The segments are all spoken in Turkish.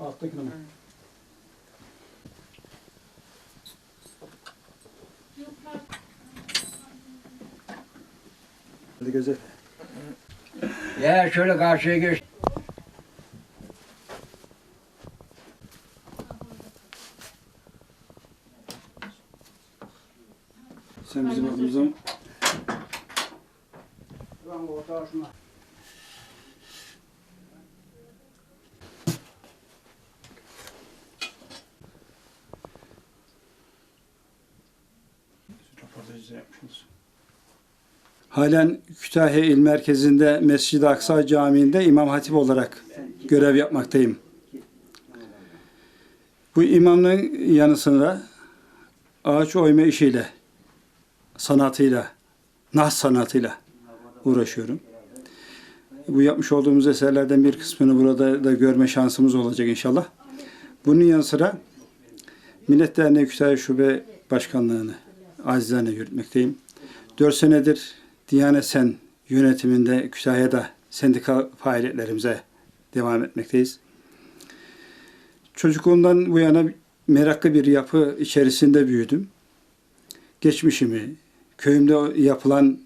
Alttakine mi? Hadi güzel. Ya şöyle karşıya geç. Sen bizim adımıza mı? Ben orta şuna. Yapmışsınız. Halen Kütahya İl Merkezi'nde Mescid-i Aksa Camii'nde İmam Hatip olarak görev yapmaktayım. Bu imamlığın yanı sıra ağaç oyma işiyle, sanatıyla, nah sanatıyla uğraşıyorum. Bu yapmış olduğumuz eserlerden bir kısmını burada da görme şansımız olacak inşallah. Bunun yanı sıra Millet Derneği Kütahya Şube Başkanlığı'nı acizane yürütmekteyim. Dört senedir Diyanet Sen yönetiminde Kütahya'da sendika faaliyetlerimize devam etmekteyiz. Çocukluğumdan bu yana meraklı bir yapı içerisinde büyüdüm. Geçmişimi, köyümde yapılan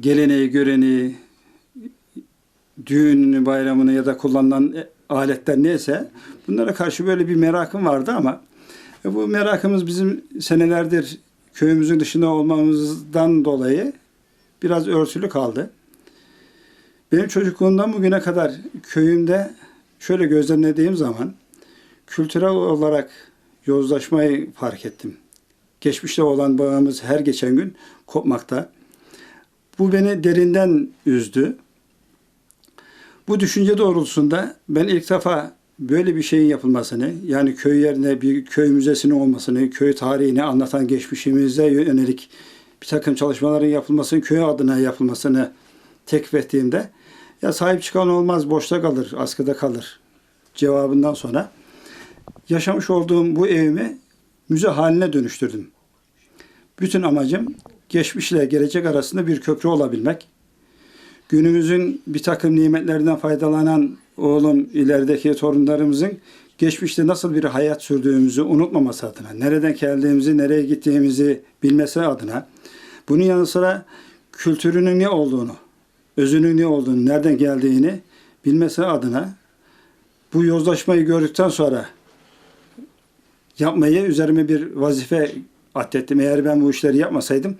geleneği, göreneği, düğününü, bayramını ya da kullanılan aletler neyse bunlara karşı böyle bir merakım vardı ama e, bu merakımız bizim senelerdir köyümüzün dışında olmamızdan dolayı biraz örtülü kaldı. Benim çocukluğumdan bugüne kadar köyümde şöyle gözlemlediğim zaman kültürel olarak yozlaşmayı fark ettim. Geçmişte olan bağımız her geçen gün kopmakta. Bu beni derinden üzdü. Bu düşünce doğrultusunda ben ilk defa böyle bir şeyin yapılmasını, yani köy yerine bir köy müzesinin olmasını, köy tarihini anlatan geçmişimize yönelik bir takım çalışmaların yapılmasını, köy adına yapılmasını teklif ettiğimde ya sahip çıkan olmaz, boşta kalır, askıda kalır cevabından sonra yaşamış olduğum bu evimi müze haline dönüştürdüm. Bütün amacım geçmişle gelecek arasında bir köprü olabilmek. Günümüzün bir takım nimetlerinden faydalanan oğlum, ilerideki torunlarımızın geçmişte nasıl bir hayat sürdüğümüzü unutmaması adına, nereden geldiğimizi, nereye gittiğimizi bilmesi adına, bunun yanı sıra kültürünün ne olduğunu, özünün ne olduğunu, nereden geldiğini bilmesi adına bu yozlaşmayı gördükten sonra yapmayı üzerime bir vazife atlettim. Eğer ben bu işleri yapmasaydım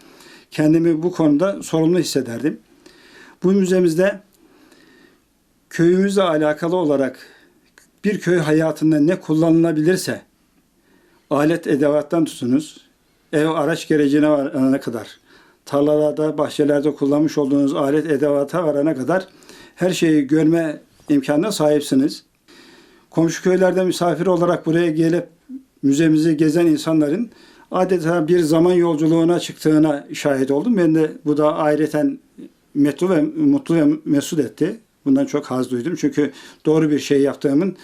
kendimi bu konuda sorumlu hissederdim. Bu müzemizde köyümüzle alakalı olarak bir köy hayatında ne kullanılabilirse alet edevattan tutunuz, ev araç gerecine varana kadar, tarlalarda, bahçelerde kullanmış olduğunuz alet edevata varana kadar her şeyi görme imkanına sahipsiniz. Komşu köylerde misafir olarak buraya gelip müzemizi gezen insanların adeta bir zaman yolculuğuna çıktığına şahit oldum. Ben de bu da ayrıten mutlu ve mutlu ve mesut etti. Bundan çok haz duydum. Çünkü doğru bir şey yaptığımın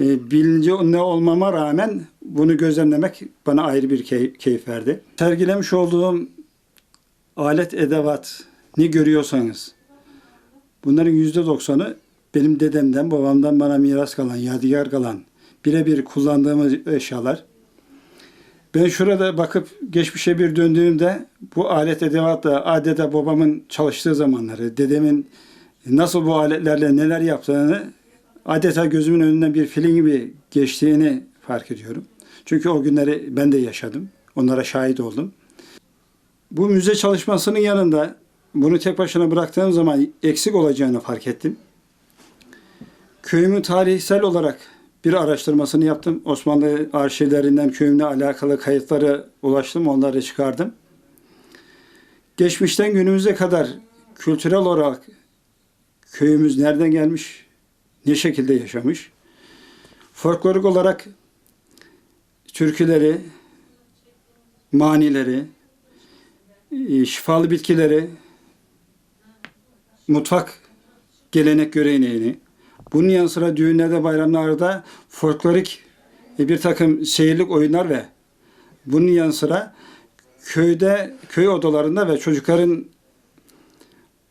e, bilinci ne olmama rağmen bunu gözlemlemek bana ayrı bir key- keyif verdi. Sergilemiş olduğum alet edevat ne görüyorsanız bunların yüzde doksanı benim dedemden, babamdan bana miras kalan, yadigar kalan, birebir kullandığımız eşyalar. Ben şurada bakıp geçmişe bir döndüğümde bu alet edevatla adeta babamın çalıştığı zamanları, dedemin nasıl bu aletlerle neler yaptığını adeta gözümün önünden bir film gibi geçtiğini fark ediyorum. Çünkü o günleri ben de yaşadım. Onlara şahit oldum. Bu müze çalışmasının yanında bunu tek başına bıraktığım zaman eksik olacağını fark ettim. Köyümün tarihsel olarak bir araştırmasını yaptım. Osmanlı arşivlerinden köyümle alakalı kayıtlara ulaştım, onları çıkardım. Geçmişten günümüze kadar kültürel olarak köyümüz nereden gelmiş, ne şekilde yaşamış, folklorik olarak türküleri, manileri, e, şifalı bitkileri, mutfak gelenek göreneğini, bunun yanı sıra düğünlerde, bayramlarda folklorik e, bir takım seyirlik oyunlar ve bunun yanı sıra köyde, köy odalarında ve çocukların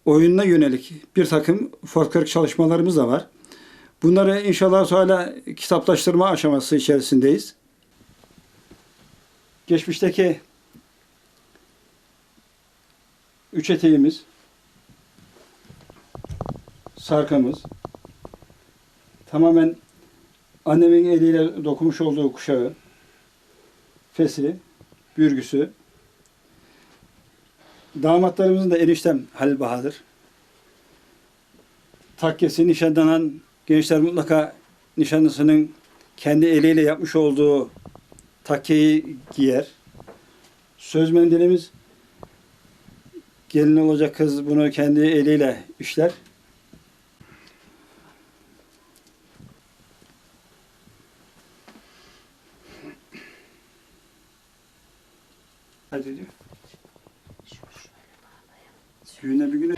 oyununa yönelik bir takım folklorik çalışmalarımız da var. Bunları inşallah hala kitaplaştırma aşaması içerisindeyiz. Geçmişteki üç eteğimiz, sarkamız, tamamen annemin eliyle dokumuş olduğu kuşağı, fesi, bürgüsü, damatlarımızın da eniştem Halil Bahadır. Takkesi nişanlanan gençler mutlaka nişanlısının kendi eliyle yapmış olduğu takkeyi giyer. Söz mendilimiz gelin olacak kız bunu kendi eliyle işler. Hadi diyor. Güne bir güne.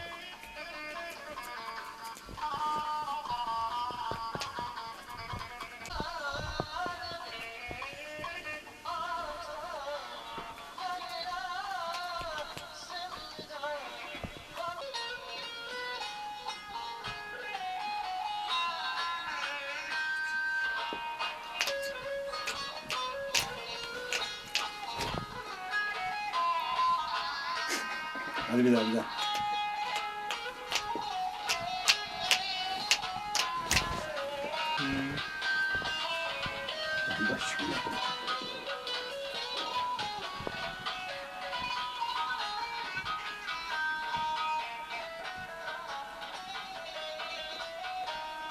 Hadi bir daha bir daha. Başlıyor.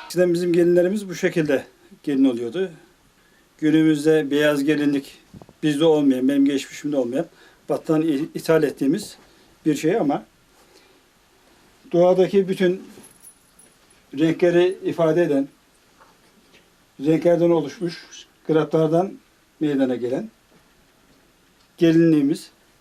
Eskiden bizim gelinlerimiz bu şekilde gelin oluyordu. Günümüzde beyaz gelinlik bizde olmayan, benim geçmişimde olmayan battan ithal ettiğimiz bir şey ama doğadaki bütün renkleri ifade eden renklerden oluşmuş, graflardan meydana gelen gelinliğimiz